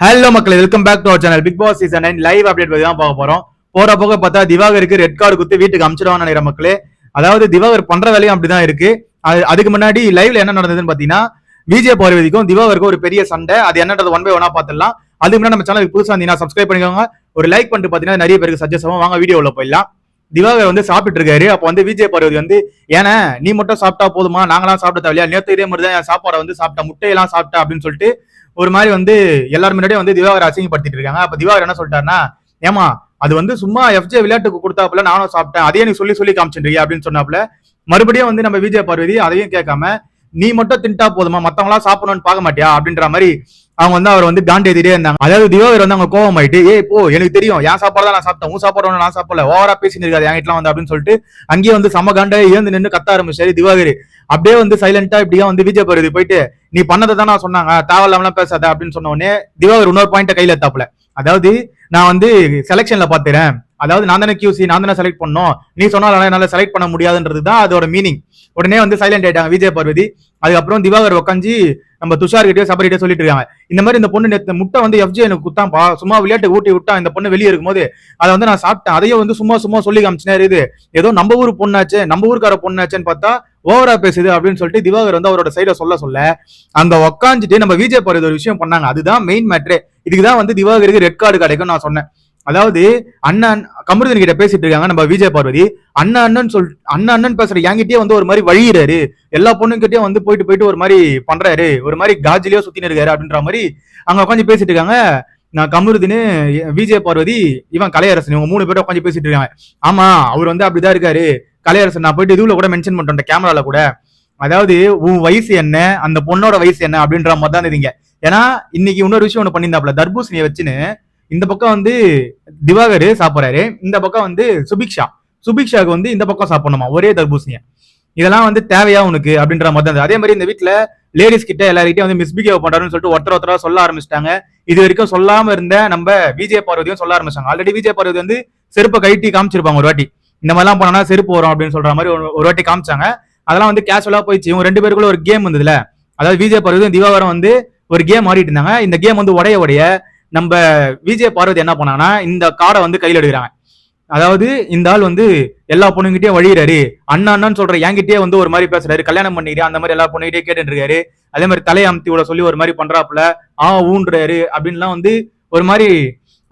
Hello மக்கள் welcome back to our channel Bigg Boss season nine live update பத்தி தான் பார்க்க போறோம். போற போக பார்த்தா திவாகருக்கு ரெட் கார்டு குத்து வீட்டுக்கு அமிச்சிடுவான்னு நினைக்கிற மக்களே. அதாவது திவாகர் பண்ற வேலையும் அப்படிதான் இருக்கு. அது அதுக்கு முன்னாடி லைவ்ல என்ன நடந்ததுன்னு பாத்தீங்கன்னா விஜய் பார்வதிக்கும் திவாகருக்கும் ஒரு பெரிய சண்டை. அது என்னன்றது ஒன் பை ஒன்னா பார்த்துடலாம். அதுக்கு முன்னாடி நம்ம சேனலுக்கு புதுசா இருந்தீங்கன்னா சப்ஸ்கிரைப் பண்ணிக்கோங்க. ஒரு லைக் பண்ணிட்டு பாத்தீங்கன்னா நிறைய பேருக்கு சஜஸ்ட் ஆகும். வாங்க வீடியோல போயிடலாம். திவாகர் வந்து சாப்பிட்டு இருக்காரு. அப்போ வந்து விஜய் பார்வதி வந்து ஏன்னா நீ மட்டும் சாப்பிட்டா போதுமா? நாங்களாம் சாப்பிட்டா தேவையா நேற்று இதே மாதிரி தான் என் சாப்பாடை வந்து சாப்பிட்டா முட்டையெல்லாம் சாப்பிட்டா அப்படின்னு சொல்லிட்டு ஒரு மாதிரி வந்து எல்லாரும் முன்னாடியே வந்து திவாகர் அசிங்கப்படுத்திட்டு இருக்காங்க. அப்ப திவாகர் என்ன சொல்லிட்டாருன்னா ஏமா அது வந்து சும்மா எஃப்ஜே விளையாட்டுக்கு கொடுத்தாப்புல நானும் சாப்பிட்டேன். அதையே நீ சொல்லி சொல்லி காமிச்சிருக்கீங்க அப்படின்னு சொன்னாப்புல. மறுபடியும் வந்து நம்ம விஜய் பார்வதி அதையும் கேட்காம நீ மட்டும் தின்ட்டா போதுமா மத்தவங்களா சாப்பிடணும்னு பார்க்க மாட்டியா அப்படின்ற மாதிரி அவங்க வந்து அவர் வந்து காண்டி எதிரே இருந்தாங்க. அதாவது திவாகர் வந்து அவங்க கோவம் ஆயிட்டு ஏ போ எனக்கு தெரியும். என் சாப்பாடு தான் நான் சாப்பிட்டேன். உன் சாப்பாடு ஒன்று நான் சாப்பிடல. ஓவரா பேசிட்டு இருக்காது. என் வந்து அப்படின்னு சொல்லிட்டு அங்கேயே வந்து சம காண்ட இருந்து நின்று கத்த ஆரம்பிச்சாரு திவாகர். அப்படியே வந்து சைலண்டா இப்படியா வந்து விஜய் பார்வதி போயிட்டு நீ பண்ணதை தான் நான் சொன்னாங்க. தேவையில்லாமலாம் பேசாத அப்படின்னு சொன்ன உடனே திவாகர் இன்னொரு பாயிண்ட கையில தாப்புல அதாவது நான் வந்து செலெக்ஷன்ல பாத்துறேன். அதாவது நான் தானே கியூசி நான் தானே செலக்ட் பண்ணோம். நீ சொன்னால என்னால செலக்ட் பண்ண முடியாதுன்றது தான் அதோட மீனிங் உடனே வந்து சைலண்ட் ஆயிட்டாங்க விஜய் பார்வதி. அதுக்கப்புறம் திவாகர் உட்காந்து நம்ம துஷார் கிட்டே சபரிட்டே சொல்லிட்டு இருக்காங்க இந்த மாதிரி இந்த பொண்ணு நேற்று முட்டை வந்து எஃப்ஜி எனக்கு குத்தாம்பா சும்மா விளையாட்டு ஊட்டி விட்டா இந்த பொண்ணு வெளியே இருக்கும்போது அதை வந்து நான் சாப்பிட்டேன். அதையும் வந்து சும்மா சும்மா சொல்லி காமிச்சினே இது. ஏதோ நம்ம ஊர் பொண்ணாச்சு நம்ம ஊருக்கார பொண்ணாச்சுன்னு பார்த்தா ஓவரா பேசுது அப்படின்னு சொல்லிட்டு திவாகர் வந்து அவரோட சைட சொல்ல சொல்ல அங்க உக்காந்துட்டு நம்ம விஜய் பார்வதி ஒரு விஷயம் பண்ணாங்க. அதுதான் மெயின் மேட்ரே இதுக்கு தான் வந்து திவாகருக்கு ரெட் கார்டு கிடைக்கும் நான் சொன்னேன். அதாவது அண்ணன் கமருதன் கிட்ட பேசிட்டு இருக்காங்க நம்ம விஜய் பார்வதி. அண்ணன் அண்ணன் சொல் அண்ணன் அண்ணன் பேசுற என்கிட்டயே வந்து ஒரு மாதிரி வழியிறாரு. எல்லா பொண்ணுங்கிட்டயும் வந்து போயிட்டு போயிட்டு ஒரு மாதிரி பண்றாரு. ஒரு மாதிரி காஜிலேயோ சுத்தின்னு இருக்காரு அப்படின்ற மாதிரி அங்க உட்காந்து பேசிட்டு இருக்காங்க. நான் கமருதின்னு விஜய் பார்வதி இவன் கலையரசன் இவங்க மூணு பேரும் உட்காந்து பேசிட்டு இருக்காங்க. ஆமா அவர் வந்து அப்படிதான் இருக்காரு. கலையரசன் நான் போயிட்டு இதுல கூட மென்ஷன் பண்ணிட்டேன் கேமரால கூட. அதாவது உன் வயசு என்ன? அந்த பொண்ணோட வயசு என்ன? அப்படின்ற மாதிரி தான் இருந்தீங்க. ஏன்னா இன்னைக்கு இன்னொரு விஷயம் ஒண்ணு பண்ணியிருந்தாப்ல தர்பூசணியை வச்சுன்னு இந்த பக்கம் வந்து திவாகர் சாப்பிட்றாரு. இந்த பக்கம் வந்து சுபிக்ஷா. சுபிக்ஷாவுக்கு வந்து இந்த பக்கம் சாப்பிடணுமா? ஒரே தர்பூசணியை. இதெல்லாம் வந்து தேவையா உனக்கு? அப்படின்ற மாதிரி தான் அதே மாதிரி இந்த வீட்டில் லேடிஸ் கிட்ட எல்லார்கிட்டயும் வந்து மிஸ்பிகேவ் பண்றாருன்னு சொல்லிட்டு ஒருத்தர் ஒருத்தரா சொல்ல ஆரம்பிச்சிட்டாங்க. இது வரைக்கும் சொல்லாம இருந்த நம்ம விஜய பார்வதியும் சொல்ல ஆரம்பிச்சாங்க. ஆல்ரெடி விஜய் பார்வதி வந்து செருப்பை கைட்டி காமிச்சிருப்பாங்க ஒரு வாட்டி. இந்த மாதிரிலாம் பண்ணனா செருப்பு வரும் அப்படின்னு சொல்ற மாதிரி ஒரு- ஒரு வாட்டி காமிச்சாங்க. அதெல்லாம் வந்து கேஷுவலா போயிடுச்சு. இவங்க ரெண்டு பேருக்குள்ள ஒரு கேம் வந்ததுல அதாவது விஜய பார்வதியும் திவாகரம் வந்து ஒரு கேம் ஆடிட்டு இருந்தாங்க. இந்த கேம் வந்து உடைய உடைய நம்ம விஜய் பார்வதி என்ன பண்ணாங்கன்னா இந்த கார்டை வந்து கையில் எடுக்கிறாங்க. அதாவது இந்த ஆள் வந்து எல்லா பொண்ணுங்கிட்டயும் வழியிறாரு. அண்ணா அண்ணன் சொல்ற என்கிட்டயே வந்து ஒரு மாதிரி பேசுறாரு. கல்யாணம் பண்ணிக்கிறேன் அந்த மாதிரி எல்லா பொண்ணுகிட்டே கேட்டுட்டு இருக்காரு அதே மாதிரி தலையை அமுத்தி விட சொல்லி ஒரு மாதிரி பண்றாப்புல. ஆ ஊன்றாரு. அப்படின்லாம் வந்து ஒரு மாதிரி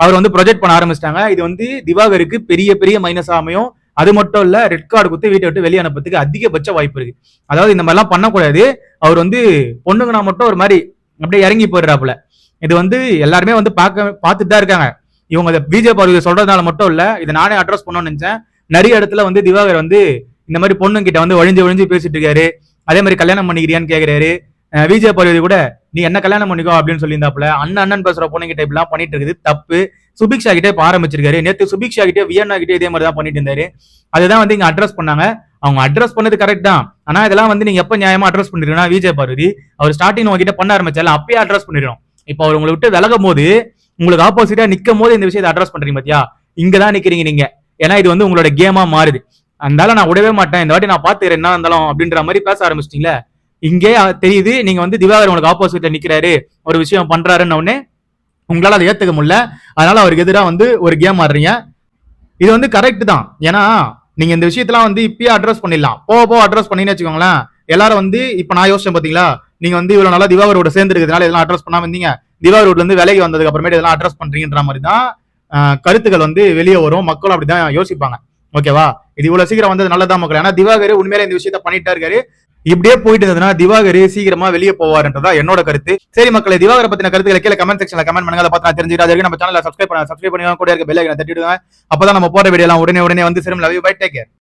அவர் வந்து ப்ரொஜெக்ட் பண்ண ஆரம்பிச்சிட்டாங்க. இது வந்து திவாகருக்கு பெரிய பெரிய மைனஸ் அமையும். அது மட்டும் இல்ல ரெட் கார்டு கொடுத்து வீட்டை விட்டு வெளியே அனுப்புறதுக்கு அதிகபட்ச வாய்ப்பு இருக்கு. அதாவது இந்த மாதிரிலாம் பண்ணக்கூடாது. அவர் வந்து பொண்ணுங்கன்னா மட்டும் ஒரு மாதிரி அப்படியே இறங்கி போயிடுறாப்புல. இது வந்து எல்லாருமே வந்து பார்க்க பார்த்துட்டு தான் இருக்காங்க. இவங்க இதை பிஜே பார்வதி சொல்றதுனால மட்டும் இல்ல இதை நானே அட்ரஸ் பண்ணணும்னு நினைச்சேன். நிறைய இடத்துல வந்து திவாகர் வந்து இந்த மாதிரி பொண்ணுங்கிட்ட வந்து ஒழிஞ்சு ஒழிஞ்சு பேசிட்டு இருக்காரு. அதே மாதிரி கல்யாணம் பண்ணிக்கிறியான்னு கேக்குறாரு. அஹ் விஜய் பார்வதி கூட நீ என்ன கல்யாணம் பண்ணிக்கோ அப்படின்னு சொல்லியிருந்தாப்புல அண்ணன் அண்ணன் பேசுற பொண்ணுங்கிட்ட இப்படிலாம் பண்ணிட்டு இருக்குது. தப்பு. சுபிக்ஷா கிட்டே இப்ப ஆரம்பிச்சிருக்காரு. நேற்று சுபிக்ஷா கிட்டே வியன்னா கிட்டே இதே மாதிரி தான் பண்ணிட்டு இருந்தாரு. அதுதான் வந்து இங்க அட்ரஸ் பண்ணாங்க. அவங்க அட்ரஸ் பண்ணது கரெக்ட் தான். ஆனா இதெல்லாம் வந்து நீங்க எப்ப நியாயமா அட்ரஸ் பண்ணிருக்கீங்கன்னா விஜய் பார்வதி அவர் ஸ்டார்டிங் உங்ககிட்ட பண்ண ஆரம்பிச்சால அப்பயே அட்ரஸ் பண்ணிடணும் இப்போ அவர் உங்களை விட்டு விலகும் போது உங்களுக்கு ஆப்போசிட்டா நிக்கும் போது இந்த விஷயத்தை அட்ரஸ் பண்றீங்க பாத்தியா? இங்கதான் நிக்கிறீங்க நீங்க. ஏன்னா இது வந்து உங்களோட கேமா மாறுது. அதனால நான் விடவே மாட்டேன். இந்த வாட்டி நான் பாத்துக்கிறேன் என்ன இருந்தாலும் அப்படின்ற மாதிரி பேச ஆரம்பிச்சிட்டீங்களே? இங்கே தெரியுது நீங்க வந்து திவாகர் உங்களுக்கு ஆப்போசிட்ல நிக்கிறாரு. ஒரு விஷயம் பண்றாருன்னு உடனே உங்களால அதை ஏத்துக்க முடியல. அதனால அவருக்கு எதிராக வந்து ஒரு கேம் ஆடுறீங்க. இது வந்து கரெக்ட் தான். ஏன்னா நீங்க இந்த விஷயத்தெல்லாம் வந்து இப்பயே அட்ரஸ் பண்ணிடலாம். போக போக அட்ரஸ் பண்ணீங்கன்னு வச்சுக்கோங்களேன். எல்லாரும் வந்து இப்ப நான் யோசிச்சேன் பாத்தீங்களா? நீங்க வந்து இவ்வளவு நல்லா திவாகரோட சேர்ந்து இருக்கிறதுனால இதெல்லாம் அட்ரஸ் பண்ணாம இருந்தீங்க. திவாகரோட்ல இருந்து விலைக்கு வந்ததுக்கு அப்புறமேட்டு இதெல்லாம் அட்ரஸ் பண்றீங்கன்ற மாதிரி தான் கருத்துக்கள் வந்து வெளியே வரும். மக்களும் அப்படிதான் யோசிப்பாங்க. ஓகேவா? இது இவ்வளவு சீக்கிரம் வந்தது நல்லதான் மக்கள். ஏன்னா திவாகர் உண்மையிலே இந்த விஷயத்த பண்ணிட்டா இருக்காரு. இப்படியே போயிட்டு இருந்ததுன்னா திவாகர் சீக்கிரமா வெளியே போவாருன்றதா என்னோட கருத்து. சரி மக்களை திவாகரை பத்தின கருத்துக்களை கீழே கமெண்ட் செக்ஷன்ல கமெண்ட் பண்ணுங்க. அதை பார்த்து நான் தெரிஞ்சுக்கிறேன் நம்ம சேனல் சப்ஸ்கிரைப் பண்ண சப்ஸ்கிரைப் பண்ணி கூட இருக்க பெல் ஐக்கனை தட்டிடுங்க அப்பதான் நம்ம போற வீடியோ எல்லாம் உடனே உடனே வந்து சிறும் லவ் பை டேக்